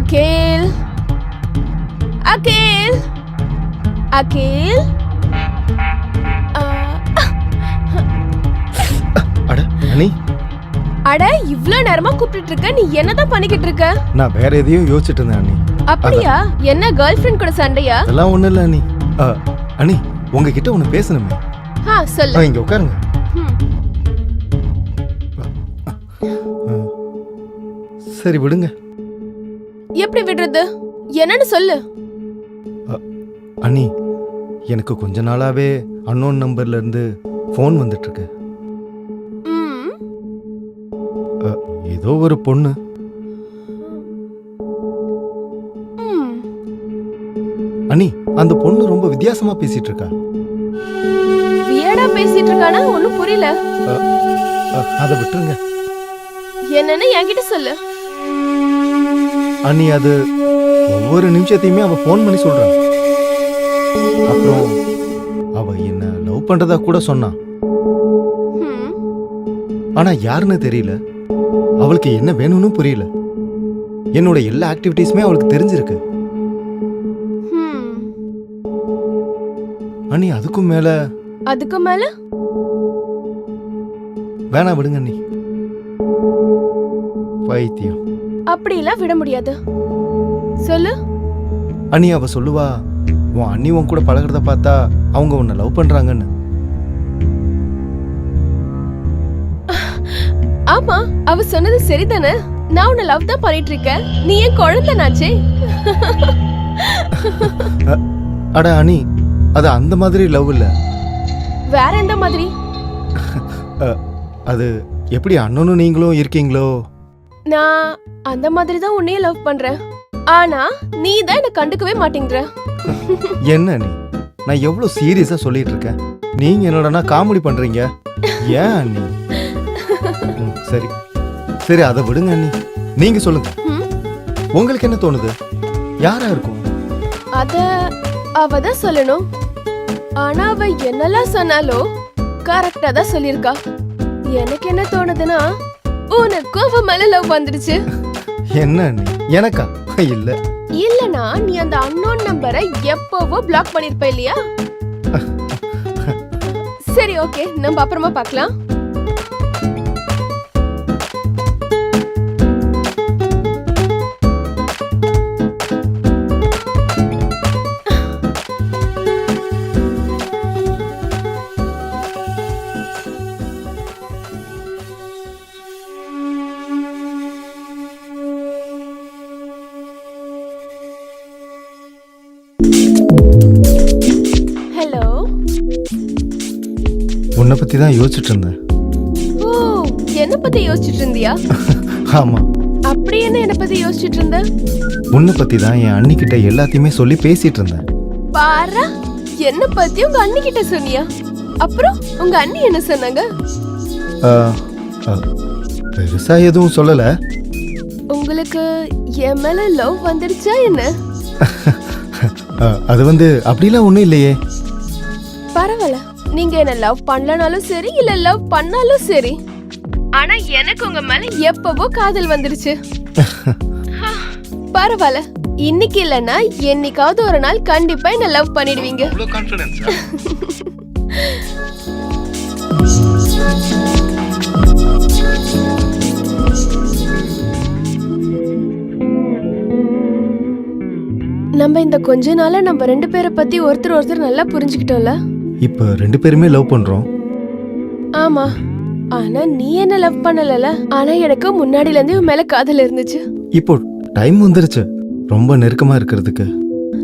அகில் அகில் அகில் அட அனி. அட இவ்ளோ நேரமா கூப்பிட்டு இருக்க நீ என்னதான் பண்ணிக்கிட்டு இருக்க நான் வேற எதையும் யோசிச்சுட்டு இருந்தேன் அனி. அப்படியா? என்ன கேர்ள் ஃப்ரெண்ட் கூட சண்டையா? அதெல்லாம் ஒண்ணும் இல்லை அனி. ஆ, அனி உங்ககிட்ட ஒன்று பேசணுமே. ஆ சொல்லு. ஆ, இங்க உட்காருங்க. சரி விடுங்க. எப்படி விடுறது? என்னன்னு சொல்லு. அனி எனக்கு கொஞ்ச நாளாவே அன்னோன் நம்பர்ல இருந்து ஃபோன் வந்துட்டு இருக்கு ஏதோ ஒரு பொண்ணு. அனி அந்த பொண்ணு ரொம்ப வித்தியாசமா பேசிட்டு இருக்கா வியடா பேசிட்டு இருக்கானா ஒண்ணும் புரியல. அதை விட்டுருங்க. என்னன்னு என்கிட்ட சொல்லு. அனி அது ஒவ்வொரு நிமிஷத்தையுமே அவ ஃபோன் பண்ணி சொல்றா. அப்புறம் அவ என்ன லவ் பண்றதா கூட சொன்னா. ம். ஆனா யாருன்னு தெரியல. அவளுக்கு என்ன வேணும்னு புரியல. என்னோட எல்லா ஆக்டிவிட்டீஸுமே அவளுக்கு தெரிஞ்சிருக்கு. அனி அதுக்கும் மேல அதுக்கு மேல? வேணா விடுங்க அண்ணி. பைத்தியம். அப்படிலாம் விட முடியாது. சொல்லு. அண்ணி அவ சொல்லுவா உன் அண்ணி உன் கூட பழகுறத பார்த்தா அவங்க உன்னை லவ் பண்றாங்கன்னு. ஆமா அவ சொன்னது சரிதானே? நான் உன்னை லவ் தான் பண்ணிட்டு இருக்கேன். நீ என் குழந்தைனாச்சே? அட அனி அது அந்த மாதிரி லவ் இல்ல. வேற எந்த மாதிரி? அது எப்படி அண்ணனும் நீங்களும் இருக்கீங்களோ? நான் அந்த மாதிரி தான் உன்னையே லவ் பண்றேன். ஆனா நீ தான் என்ன கண்டுக்கவே மாட்டேங்கிற. என்ன நீ? நான் எவ்வளவு சீரியஸா சொல்லிட்டு இருக்கேன். நீங்க என்னடனா காமெடி பண்றீங்க? ஏன் அண்ணி? ம், சரி. சரி அதை விடுங்க அண்ணி. நீங்க சொல்லுங்க. ம்? உங்களுக்கு என்ன தோணுது? யாரா இருக்கும்? அத அவ தான் சொல்லணும். ஆனா அவ என்னெல்லாம் சொன்னாலோ கரெக்டா தான் சொல்லிருக்கா எனக்கு என்ன தோணுதுன்னா உனக்கும் அவ மேல லவ் வந்துடுச்சு என்ன அண்ணி எனக்கா? இல்ல. இல்லனா நீ அந்த அன்னோன் நம்பரை எப்பவோ பிளாக் பண்ணிருப்ப இல்லையா? சரி ஓகே நம்ம அப்புறமா பார்க்கலாம். தான் யோசிச்சுட்டு இருந்தேன் ஓ என்ன பத்தி யோசிச்சுட்டு இருந்தியா ஆமா. அப்படி என்ன என்ன பத்தி யோசிச்சுட்டு இருந்த உன்னை பத்தி தான் என் அண்ணிக்கிட்ட எல்லாத்தையுமே சொல்லி பேசிட்டு இருந்தேன் பாரா என்ன பத்தி உங்க அண்ணி கிட்ட சொன்னியா? அப்புறம் உங்க அண்ணி என்ன சொன்னாங்க? பெருசா எதுவும் சொல்லல. உங்களுக்கு என் மேல லவ் வந்துடுச்சா என்ன? அது வந்து அப்படிலாம் ஒண்ணும் இல்லையே. பரவாயில்ல. நீங்க என்ன லவ் பண்ணலனாலும் சரி இல்ல லவ் பண்ணாலும் சரி. ஆனா எனக்கு உங்க மேல எப்பவோ காதல் வந்துருச்சு. பரவாயில்ல இன்னைக்கு இல்லனா என்னைக்காவது ஒரு நாள் கண்டிப்பா என்ன லவ் பண்ணிடுவீங்க. நம்ம இந்த கொஞ்ச நாளா நம்ம ரெண்டு பேரை பத்தி ஒருத்தர் ஒருத்தர் நல்லா புரிஞ்சுக்கிட்டோம்ல? இப்போ ரெண்டு பேருமே லவ் பண்றோம். ஆமா. ஆனா நீ என்ன லவ் பண்ணலல? ஆனா எனக்கு முன்னாடில இருந்தே உன் மேல காதல் இருந்துச்சு. இப்போ டைம் வந்துருச்சு. ரொம்ப நெருக்கமா இருக்கிறதுக்கு.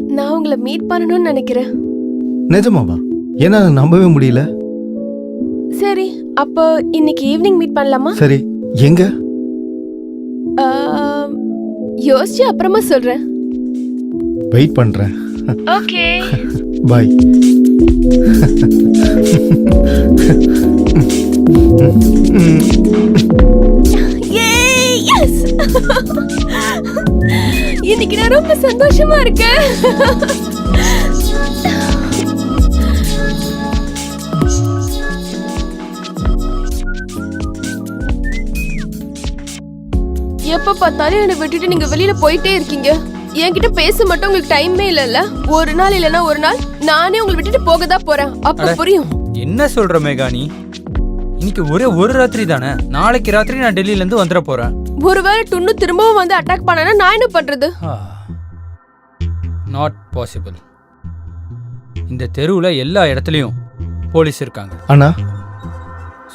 நான் உங்களை மீட் பண்ணணும்னு நினைக்கிறேன். நிஜமாவா? ஏன்னா நம்பவே முடியல. சரி அப்போ இன்னைக்கு ஈவினிங் மீட் பண்ணலாமா? சரி எங்க? யோசிச்சு அப்புறமா சொல்றேன். வெயிட் பண்றேன். ஓகே பாய் இன்னைக்கு நான் ரொம்ப சந்தோஷமா இருக்கேன். எப்ப பார்த்தாலும் என்னை விட்டுட்டு நீங்க வெளியில போயிட்டே இருக்கீங்க. என்கிட்ட பேச மட்டும் உங்களுக்கு டைமே இல்லைல்ல? ஒரு நாள் இல்லைன்னா ஒரு நாள் நானே உங்களை விட்டுட்டு போக தான் போறேன். அப்ப. புரியும்? என்ன சொல்ற மேகானி இன்னைக்கு ஒரே ஒரு ராத்திரி தானே? நாளைக்கு ராத்திரி நான் டெல்லியில இருந்து வந்துட போறேன். ஒருவேளை டுன்னு திரும்பவும் வந்து அட்டாக் பண்ணனா நான் என்ன பண்றது? நாட் பாசிபிள் இந்த தெருவுல எல்லா இடத்துலயும் போலீஸ் இருக்காங்க. அண்ணா?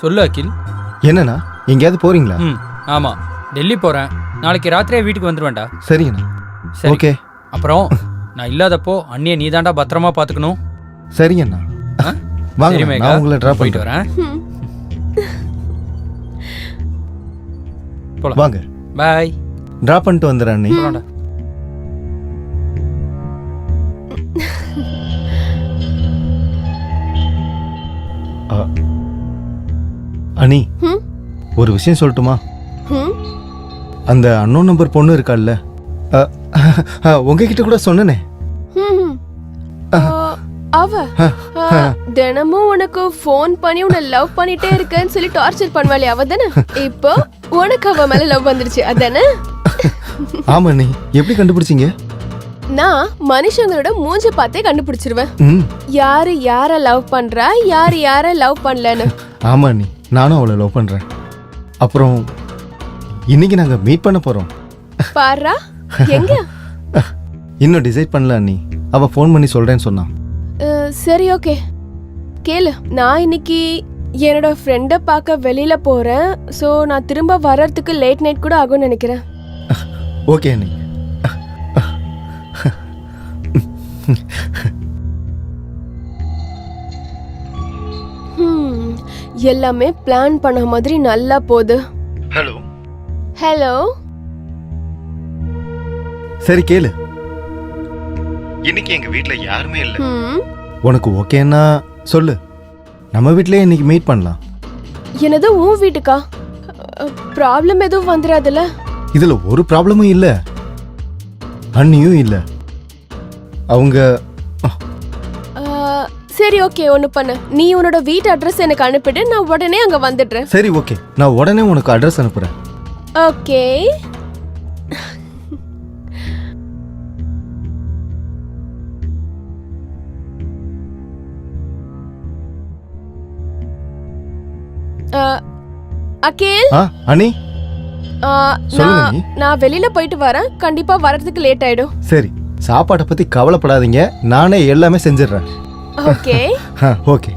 சொல்லு அகில். என்னண்ணா? எங்கேயாவது போறீங்களா? ம் ஆமா. டெல்லி போறேன். நாளைக்கு ராத்திரியே வீட்டுக்கு வந்துருவேன்டா. சரிங்கண்ணா. சரி ஓகே. அப்புறம் நான் இல்லாதப்போ அண்ணியை நீ தாண்டா பத்திரமா பாத்துக்கணும் சரிங்கண்ணா ஆ? வாங்க நான் உங்களை ட்ராப் பண்ணிட்டு வரேன். ஹம். வாங்க. பாய் ட்ராப் பண்ணிட்டு வந்துடுறேன் அண்ணி. போலாம்டா. ஹம்? ஒரு விஷயம் சொல்லட்டுமா? ஹம்? அந்த அன்னோன் நம்பர் பொண்ணு இருக்கால்ல உங்ககிட்ட கூட சொன்னனே. அவ தினமும் உனக்கு ஃபோன் பண்ணி உன்னை லவ் பண்ணிட்டே இருக்கேன்னு சொல்லி டார்ச்சர் பண்ணுவாளே அவ தானே? இப்போ உனக்கு அவ மேல லவ் வந்துருச்சு அதானே? ஆமா அண்ணி எப்படி கண்டுபிடிச்சீங்க? நான் மனுஷங்களோட மூஞ்ச பார்த்தே கண்டுபிடிச்சிருவேன். யாரு யார லவ் பண்றா யாரு யார லவ் பண்ணலன்னு. ஆமா அண்ணி நானும் அவளை லவ் பண்றேன். அப்புறம் இன்னைக்கு நாங்க மீட் பண்ண போறோம். பாருடா எங்க? இன்னும் டிசைட் பண்ணல அண்ணி. அவ ஃபோன் பண்ணி சொல்றேன்னு சொன்னான். சரி ஓகே கேளு. நான் இன்னைக்கு என்னோட ஃப்ரெண்டை பார்க்க வெளியில போறேன். ஸோ நான் திரும்ப வர்றதுக்கு லேட் நைட் கூட ஆகும்னு நினைக்கிறேன். ஓகே அண்ணி. ஹம், எல்லாமே பிளான் பண்ண மாதிரி நல்லா போகுது. ஹலோ ஹலோ சரி கேளு. இன்னைக்கு எங்க வீட்ல யாருமே இல்ல. ம் உனக்கு ஓகேன்னா சொல்லு. நம்ம வீட்லயே இன்னைக்கு மீட் பண்ணலாம். என்னது உன் வீட்டுக்கா? ப்ராப்ளம் எதுவும் வந்துடாதுல்ல இதுல ஒரு ப்ராப்ளமும் இல்ல. அண்ணியும் இல்ல. அவங்க சரி ஓகே ஒன்று பண்ணு. நீ உன்னோட வீட்டு அட்ரஸ் எனக்கு அனுப்பிடு. நான் உடனே அங்கே வந்துடுறேன். சரி ஓகே. நான் உடனே உனக்கு அட்ரஸ் அனுப்புறேன். ஓகே. அகில்? ஆ சொல்லுங்க நான் நீ. நான் வெளியில போயிட்டு வரேன். கண்டிப்பா வரதுக்கு லேட் ஆயிடும். சரி சாப்பாட்டை பத்தி கவலைப்படாதீங்க. நானே எல்லாமே செஞ்சிடுறேன். ஓகே. ஓகே.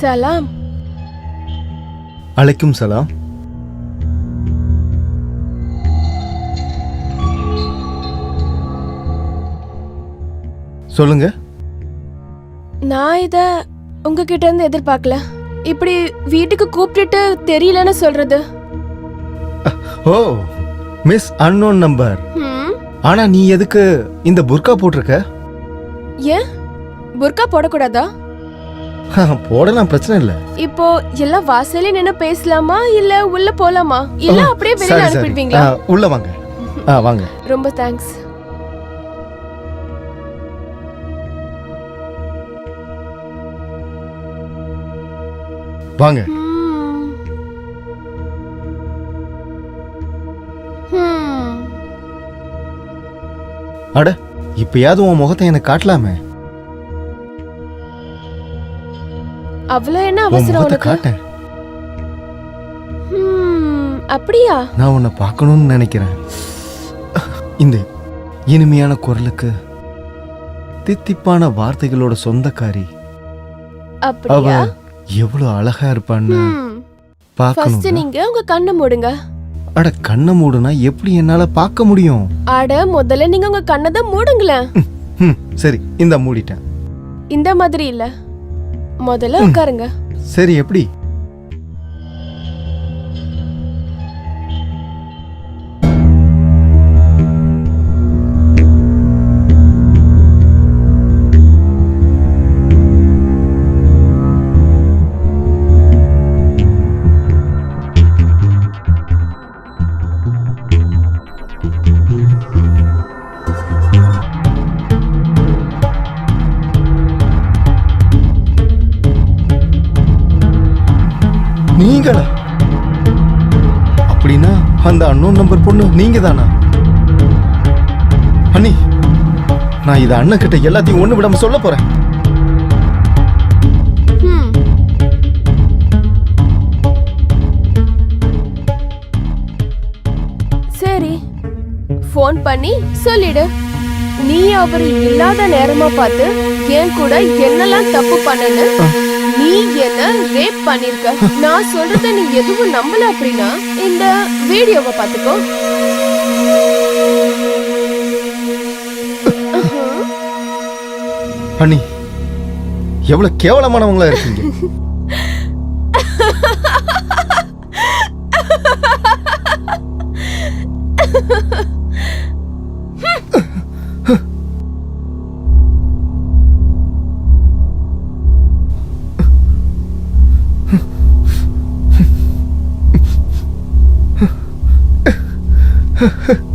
சலாம். அழைக்கும் சலாம். சொல்லுங்க. நான் இத உங்ககிட்ட இருந்து எதிர்பார்க்கல. இப்படி வீட்டுக்கு கூப்பிட்டுட்டு தெரியலன்னு சொல்றது. ஓ மிஸ் அன்னோன் நம்பர் ஆனா நீ எதுக்கு இந்த புர்கா போட்டிருக்க? ஏன்? புர்கா போடக்கூடாதா? போடலாம் பிரச்சனை இல்ல. இப்போ எல்லாம் வாசல்ல நின்னு பேசலாமா? இல்ல உள்ள போலாமா? இல்ல அப்படியே சரி. அனுப்பிடுவீங்களா? உள்ள வாங்க. வாங்க. ரொம்ப தேங்க்ஸ் வாங்க. அட இப்பயாவது உன் முகத்தை எனக்கு காட்டலாமே? அவ்வளவு என்ன அவசரம் உனக்கு? அப்படியா? நான் உன்னை பார்க்கணும்னு நினைக்கிறேன். இந்த இனிமையான குரலுக்கு தித்திப்பான வார்த்தைகளோட சொந்தக்காரி. அவ அப்படியா எவ்வளவு அழகா இருப்பான்னு பார்க்கணும் நீங்க உங்க கண்ணை மூடுங்க. அட கண்ணை மூடுனா எப்படி என்னால பார்க்க முடியும்? அட முதல்ல நீங்க உங்க கண்ணை தான் மூடுங்களேன். ம், சரி இந்த மூடிட்டேன். இந்த மாதிரி இல்ல. முதல்ல உட்காருங்க. சரி எப்படி? அந்த நம்பர் பொண்ணு நீங்கள் தானா அண்ணி நான் இதை அண்ணன் எல்லாத்தையும் ஒன்று விடாம சொல்ல போகிறேன் சரி ஃபோன் பண்ணி சொல்லிடு. நீ அவர் இல்லாத நேரமா பார்த்து என் கூட என்னெல்லாம் தப்பு பண்ணனு நீ என்ன ரேப் பண்ணிருக்க. நான் சொல்றத நீ எதுவும் நம்பல அப்படின்னா இந்த வீடியோவை பார்த்துக்கோ. அண்ணி எவ்வளவு கேவலமானவங்களா இருக்கீங்க? 哼 哼